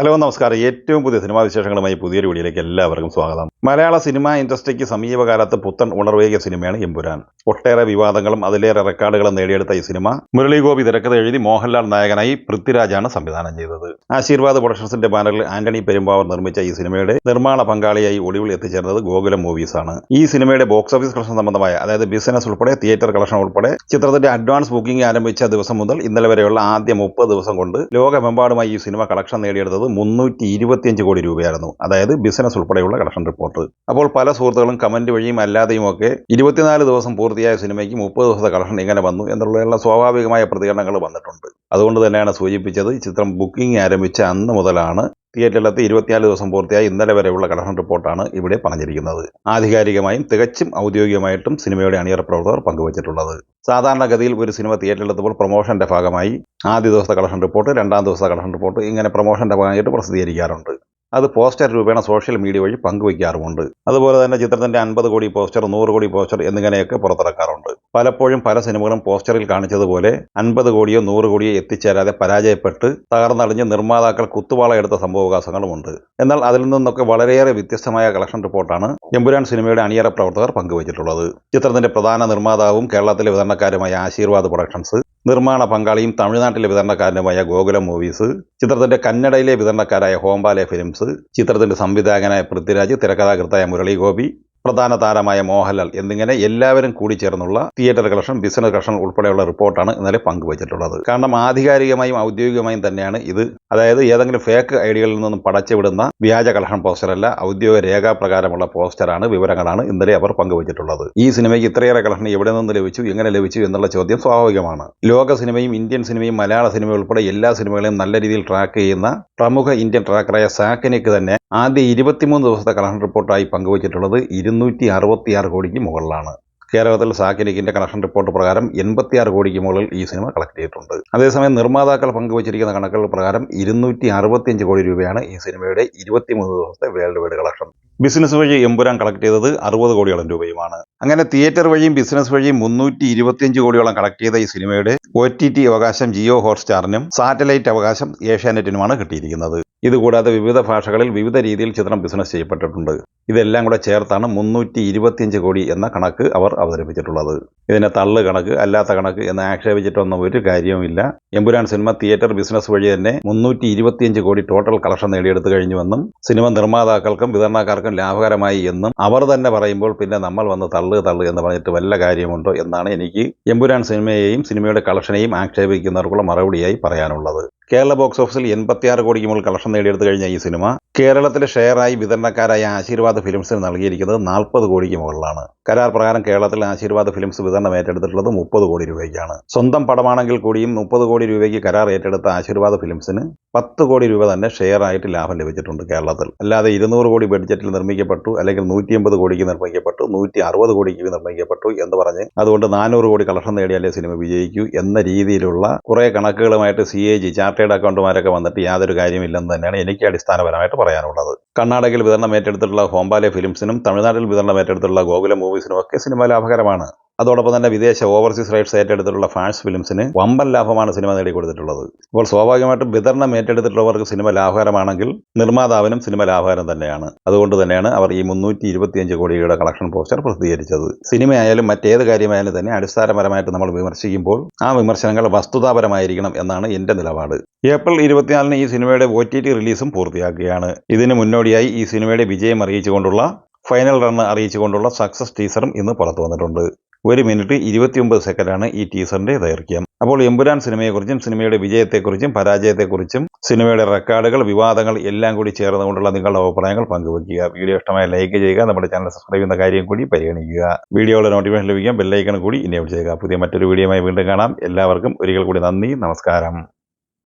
Hello നമസ്കാരം. ഏറ്റവും പുതിയ സിനിമാ വിശേഷങ്ങളുമായി പുതിയൊരു വീഡിയോയിലേക്ക് എല്ലാവർക്കും സ്വാഗതം. മലയാള സിനിമാ ഇൻഡസ്ട്രിക്ക് സമീപകാലത്ത് പുത്തൻ ഉണർവേകിയ സിനിമയാണ് എമ്പുരാൻ. ഒട്ടേറെ വിവാദങ്ങളും അതിലേറെ റെക്കോർഡുകളും നേടിയെടുത്ത ഈ സിനിമ മുരളി ഗോപി തിരക്കഥ എഴുതി മോഹൻലാൽ നായകനായി പൃഥ്വിരാജാണ് സംവിധാനം ചെയ്തത്. ആശീർവാദ് പ്രൊഡക്ഷൻസിന്റെ ബാനറിൽ ആന്റണി പെരുമ്പാവർ നിർമ്മിച്ച ഈ സിനിമയുടെ നിർമ്മാണ പങ്കാളിയായി ഒടുവിൽ എത്തിച്ചേർന്നത് ഗോകുലം മൂവീസ് ആണ്. ഈ സിനിമയുടെ ബോക്സ് ഓഫീസ് കളക്ഷൻ സംബന്ധമായ അതായത് ബിസിനസ് ഉൾപ്പെടെ തിയേറ്റർ കളക്ഷൻ ഉൾപ്പെടെ ചിത്രത്തിന്റെ അഡ്വാൻസ് ബുക്കിംഗ് ആരംഭിച്ച ദിവസം മുതൽ ഇന്നലെ വരെയുള്ള ആദ്യ മുപ്പത് ദിവസം കൊണ്ട് ലോകമെമ്പാടുമായി ഈ സിനിമ കളക്ഷൻ നേടിയെടുത്തത് മുന്നൂറ്റി ഇരുപത്തിയഞ്ച് കോടി രൂപയായിരുന്നു. അതായത് ബിസിനസ് ഉൾപ്പെടെയുള്ള കളക്ഷൻ റിപ്പോർട്ട്. അപ്പോൾ പല സുഹൃത്തുക്കളും കമന്റ് വഴിയും അല്ലാതെയും ഒക്കെ ഇരുപത്തിനാല് ദിവസം പൂർത്തിയായ സിനിമയ്ക്ക് മുപ്പത് ദിവസത്തെ കളക്ഷൻ ഇങ്ങനെ വന്നു എന്നുള്ള സ്വാഭാവികമായ പ്രതികരണങ്ങൾ വന്നിട്ടുണ്ട്. അതുകൊണ്ട് തന്നെയാണ് സൂചിപ്പിച്ചത് ചിത്രം ബുക്കിംഗ് ആരംഭിച്ച അന്ന് മുതലാണ് തിയേറ്ററിലെത്തി ഇരുപത്തിനാല് ദിവസം പൂർത്തിയായി ഇന്നലെ വരെയുള്ള കളക്ഷൻ റിപ്പോർട്ടാണ് ഇവിടെ പറഞ്ഞിരിക്കുന്നത്. ആധികാരികമായും തികച്ചും ഔദ്യോഗികമായിട്ടും സിനിമയുടെ അണിയറ പ്രവർത്തകർ പങ്കുവച്ചിട്ടുള്ളത്. സാധാരണഗതിയിൽ ഒരു സിനിമ തിയേറ്ററിലെത്തുമ്പോൾ പ്രൊമോഷന്റെ ഭാഗമായി ആദ്യ ദിവസത്തെ കളക്ഷൻ റിപ്പോർട്ട് രണ്ടാം ദിവസത്തെ കളക്ഷൻ റിപ്പോർട്ട് ഇങ്ങനെ പ്രൊമോഷന്റെ ഭാഗമായിട്ട് പ്രസിദ്ധീകരിക്കാറുണ്ട്. അത് പോസ്റ്റർ രൂപേണ സോഷ്യൽ മീഡിയ വഴി പങ്കുവയ്ക്കാറുമുണ്ട്. അതുപോലെ തന്നെ ചിത്രത്തിന്റെ അൻപത് കോടി പോസ്റ്റർ നൂറ് കോടി പോസ്റ്റർ എന്നിങ്ങനെയൊക്കെ പുറത്തിറക്കാറുണ്ട്. പലപ്പോഴും പല സിനിമകളും പോസ്റ്ററിൽ കാണിച്ചതുപോലെ അൻപത് കോടിയോ നൂറ് കോടിയോ എത്തിച്ചേരാതെ പരാജയപ്പെട്ട് തകർന്നടിഞ്ഞ് നിർമ്മാതാക്കൾ കുത്തുവാള എടുത്ത സംഭവവികാസങ്ങളുമുണ്ട്. എന്നാൽ അതിൽ നിന്നൊക്കെ വളരെയേറെ വ്യത്യസ്തമായ കളക്ഷൻ റിപ്പോർട്ടാണ് എമ്പുരാൻ സിനിമയുടെ അണിയറ പ്രവർത്തകർ പങ്കുവച്ചിട്ടുള്ളത്. ചിത്രത്തിന്റെ പ്രധാന നിർമ്മാതാവും കേരളത്തിലെ വിതരണക്കാരുമായ ആശീർവാദ് പ്രൊഡക്ഷൻസ് നിർമ്മാണ പങ്കാളിയും തമിഴ്നാട്ടിലെ വിതരണക്കാരനുമായ ഗോകുലം മൂവീസ് ചിത്രത്തിന്റെ കന്നഡയിലെ വിതരണക്കാരായ ഹോംബാലെ ഫിലിംസ് ചിത്രത്തിന്റെ സംവിധായകനായ പൃഥ്വിരാജ് തിരക്കഥാകൃത്തായ മുരളി ഗോപി പ്രധാന താരമായ മോഹൻലാൽ എന്നിങ്ങനെ എല്ലാവരും കൂടി ചേർന്നുള്ള തിയേറ്റർ കളക്ഷൻ ബിസിനസ് കളക്ഷൻ ഉൾപ്പെടെയുള്ള റിപ്പോർട്ടാണ് ഇന്നലെ പങ്കുവച്ചിട്ടുള്ളത്. കാരണം ആധികാരികമായും ഔദ്യോഗികമായും തന്നെയാണ് ഇത്. അതായത് ഏതെങ്കിലും ഫേക്ക് ഐഡികളിൽ നിന്നും പടച്ചുവിടുന്ന വ്യാജ കളക്ഷൻ പോസ്റ്ററല്ല ഔദ്യോഗിക രേഖാപ്രകാരമുള്ള പോസ്റ്ററാണ് വിവരങ്ങളാണ് ഇന്നലെ അവർ പങ്കുവച്ചിട്ടുള്ളത്. ഈ സിനിമയ്ക്ക് ഇത്രയേറെ കളക്ഷൻ എവിടെ നിന്ന് ലഭിച്ചു എങ്ങനെ ലഭിച്ചു എന്നുള്ള ചോദ്യം സ്വാഭാവികമാണ്. ലോക സിനിമയും ഇന്ത്യൻ സിനിമയും മലയാള സിനിമയും ഉൾപ്പെടെ എല്ലാ സിനിമകളെയും നല്ല രീതിയിൽ ട്രാക്ക് ചെയ്യുന്ന പ്രമുഖ ഇന്ത്യൻ ട്രാക്കറായ സാക്കിനിക്ക് തന്നെ ആദ്യ ഇരുപത്തിമൂന്ന് ദിവസത്തെ കളക്ഷൻ റിപ്പോർട്ടായി പങ്കുവച്ചിട്ടുള്ളത് ഇരുന്നൂറ്റി അറുപത്തിയാറ് കോടിക്ക് മുകളിലാണ്. കേരളത്തിൽ സാക്കിനിക്കിന്റെ കണക്ഷൻ റിപ്പോർട്ട് പ്രകാരം എൺപത്തിയാറ് കോടിക്ക് മുകളിൽ ഈ സിനിമ കളക്ട് ചെയ്തിട്ടുണ്ട്. അതേസമയം നിർമ്മാതാക്കൾ പങ്കുവച്ചിരിക്കുന്ന കണക്കുകൾ പ്രകാരം ഇരുന്നൂറ്റി അറുപത്തിയഞ്ച് കോടി രൂപയാണ് ഈ സിനിമയുടെ ഇരുപത്തിമൂന്ന് ദിവസത്തെ വേൾഡ് വൈഡ് കളക്ഷൻ ബിസിനസ് വഴി എമ്പുരാൻ കളക്ട് ചെയ്തത് അറുപത് കോടിയോളം രൂപയുമാണ്. അങ്ങനെ തിയേറ്റർ വഴിയും ബിസിനസ് വഴിയും മുന്നൂറ്റി ഇരുപത്തിയഞ്ച് കോടിയോളം കളക്ട് ചെയ്ത ഈ സിനിമയുടെ ഒ ടി ടി അവകാശം ജിയോ ഹോട്ട്സ്റ്റാറിനും സാറ്റലൈറ്റ് അവകാശം ഏഷ്യാനെറ്റിനുമാണ് കിട്ടിയിരിക്കുന്നത്. ഇതുകൂടാതെ വിവിധ ഭാഷകളിൽ വിവിധ രീതിയിൽ ചിത്രം ബിസിനസ് ചെയ്യപ്പെട്ടിട്ടുണ്ട്. ഇതെല്ലാം കൂടെ ചേർത്താണ് മുന്നൂറ്റി ഇരുപത്തിയഞ്ച് കോടി എന്ന കണക്ക് അവർ അവതരിപ്പിച്ചിട്ടുള്ളത്. ഇതിനെ തള്ളു കണക്ക് അല്ലാത്ത കണക്ക് എന്ന് ആക്ഷേപിച്ചിട്ടൊന്നും ഒരു കാര്യവുമില്ല. എമ്പുരാൻ സിനിമ തിയേറ്റർ ബിസിനസ് വഴി തന്നെ മുന്നൂറ്റി ഇരുപത്തിയഞ്ച് കോടി ടോട്ടൽ കളക്ഷൻ നേടിയെടുത്തു കഴിഞ്ഞുവെന്നും സിനിമ നിർമ്മാതാക്കൾക്കും വിതരണക്കാർക്കും ലാഭകരമായി എന്നും അവർ തന്നെ പറയുമ്പോൾ പിന്നെ നമ്മൾ വന്ന് തള്ളു തള്ളു എന്ന് പറഞ്ഞിട്ട് വല്ല കാര്യമുണ്ടോ എന്നാണ് എനിക്ക് എമ്പുരാൻ സിനിമയെയും സിനിമയുടെ കളക്ഷനെയും ആക്ഷേപിക്കുന്നവർക്കുള്ള മറുപടിയായി പറയാനുള്ളത്. കേരള ബോക്സ് ഓഫീസിൽ എൺപത്തിയാറ് കോടിക്ക് മുകളിൽ കളക്ഷൻ നേടിയെടുത്തു കഴിഞ്ഞ ഈ സിനിമ കേരളത്തിലെ ഷെയറായി വിതരണക്കാരായ ആശീർവാദ് ഫിലിംസിന് നൽകിയിരിക്കുന്നത് നാൽപ്പത് കോടിക്ക് മുകളിലാണ്. കരാർ പ്രകാരം കേരളത്തിൽ ആശീർവാദ് ഫിലിംസ് വിതരണം ഏറ്റെടുത്തിട്ടുള്ളത് മുപ്പത് കോടി രൂപയ്ക്കാണ്. സ്വന്തം പടമാണെങ്കിൽ കൂടിയും മുപ്പത് കോടി രൂപയ്ക്ക് കരാർ ഏറ്റെടുത്ത ആശീർവാദ് ഫിലിംസിന് പത്ത് കോടി രൂപ തന്നെ ഷെയറായിട്ട് ലാഭം ലഭിച്ചിട്ടുണ്ട് കേരളത്തിൽ. അല്ലാതെ ഇരുന്നൂറ് കോടി ബഡ്ജറ്റിൽ നിർമ്മിക്കപ്പെട്ടു അല്ലെങ്കിൽ നൂറ്റി എൺപത് കോടിക്ക് നിർമ്മിക്കപ്പെട്ടു നൂറ്റി അറുപത് കോടിക്ക് നിർമ്മിക്കപ്പെട്ടു എന്ന് പറഞ്ഞ് അതുകൊണ്ട് നാനൂറ് കോടി കളക്ഷൻ നേടിയാലേ സിനിമ വിജയിക്കൂ എന്ന രീതിയിലുള്ള കുറേ കണക്കുകളുമായിട്ട് സി എ ജി ചാർട്ടേഡ് അക്കൗണ്ടുമാരൊക്കെ വന്നിട്ട് യാതൊരു കാര്യമില്ലെന്ന് തന്നെയാണ് എനിക്ക് അടിസ്ഥാനപരമായിട്ട് പറയാനുള്ളത്. കർണാടകയിൽ വിതരണം ഏറ്റെടുത്തിട്ടുള്ള ഹോംബാലെ ഫിലിംസിനും തമിഴ്നാട്ടിൽ വിതരണം ഏറ്റെടുത്തിട്ടുള്ള ഗോകുല മൂവീസിനും ഒക്കെ സിനിമ ലാഭകരമാണ്. അതോടൊപ്പം തന്നെ വിദേശ ഓവർസീസ് റൈറ്റ്സ് ഏറ്റെടുത്തിട്ടുള്ള ഫാൻസ് ഫിലിംസിന് വമ്പൻ ലാഭമാണ് സിനിമ നേടിക്കൊടുത്തിട്ടുള്ളത്. അപ്പോൾ സ്വാഭാവികമായിട്ടും വിതരണം ഏറ്റെടുത്തിട്ടുള്ളവർക്ക് സിനിമ ലാഭകരമാണെങ്കിൽ നിർമ്മാതാവിനും സിനിമ ലാഭകരം തന്നെയാണ്. അതുകൊണ്ട് തന്നെയാണ് അവർ ഈ മുന്നൂറ്റി ഇരുപത്തിയഞ്ച് കോടിയുടെ കളക്ഷൻ പോസ്റ്റർ പ്രസിദ്ധീകരിച്ചത്. സിനിമയായാലും മറ്റേത് കാര്യമായാലും തന്നെ അടിസ്ഥാനപരമായിട്ട് നമ്മൾ വിമർശിക്കുമ്പോൾ ആ വിമർശനങ്ങൾ വസ്തുതാപരമായിരിക്കണം എന്നാണ് എന്റെ നിലപാട്. ഏപ്രിൽ ഇരുപത്തിനാലിന് ഈ സിനിമയുടെ ഒ ടി ടി റിലീസും പൂർത്തിയാക്കുകയാണ്. ഇതിന് മുന്നോടിയായി ഈ സിനിമയുടെ വിജയം അറിയിച്ചുകൊണ്ടുള്ള ഫൈനൽ റൺ അറിയിച്ചുകൊണ്ടുള്ള സക്സസ് ടീസറും ഇന്ന് പുറത്തു വന്നിട്ടുണ്ട്. ഒരു മിനിറ്റ് ഇരുപത്തിയൊമ്പത് സെക്കൻഡാണ് ഈ ടീസറിന്റെ ദൈർഘ്യം. അപ്പോൾ എമ്പുരാൻ സിനിമയെക്കുറിച്ചും സിനിമയുടെ വിജയത്തെക്കുറിച്ചും പരാജയത്തെക്കുറിച്ചും സിനിമയുടെ റെക്കോർഡുകൾ വിവാദങ്ങൾ എല്ലാം കൂടി ചേർന്നുകൊണ്ടുള്ള നിങ്ങളുടെ അഭിപ്രായങ്ങൾ പങ്കുവയ്ക്കുക. വീഡിയോ ഇഷ്ടമായ ലൈക്ക് ചെയ്യുക നമ്മുടെ ചാനൽ സബ്സ്ക്രൈബ് ചെയ്യുന്ന കാര്യം കൂടി പരിഗണിക്കുക. വീഡിയോയുടെ നോട്ടിഫിക്കേഷൻ ലഭിക്കാൻ ബെല്ലൈക്കൺ കൂടി ഇനേബിൾ ചെയ്യുക. പുതിയ മറ്റൊരു വീഡിയോയുമായി വീണ്ടും കാണാം. എല്ലാവർക്കും ഒരിക്കൽ കൂടി നന്ദി നമസ്കാരം.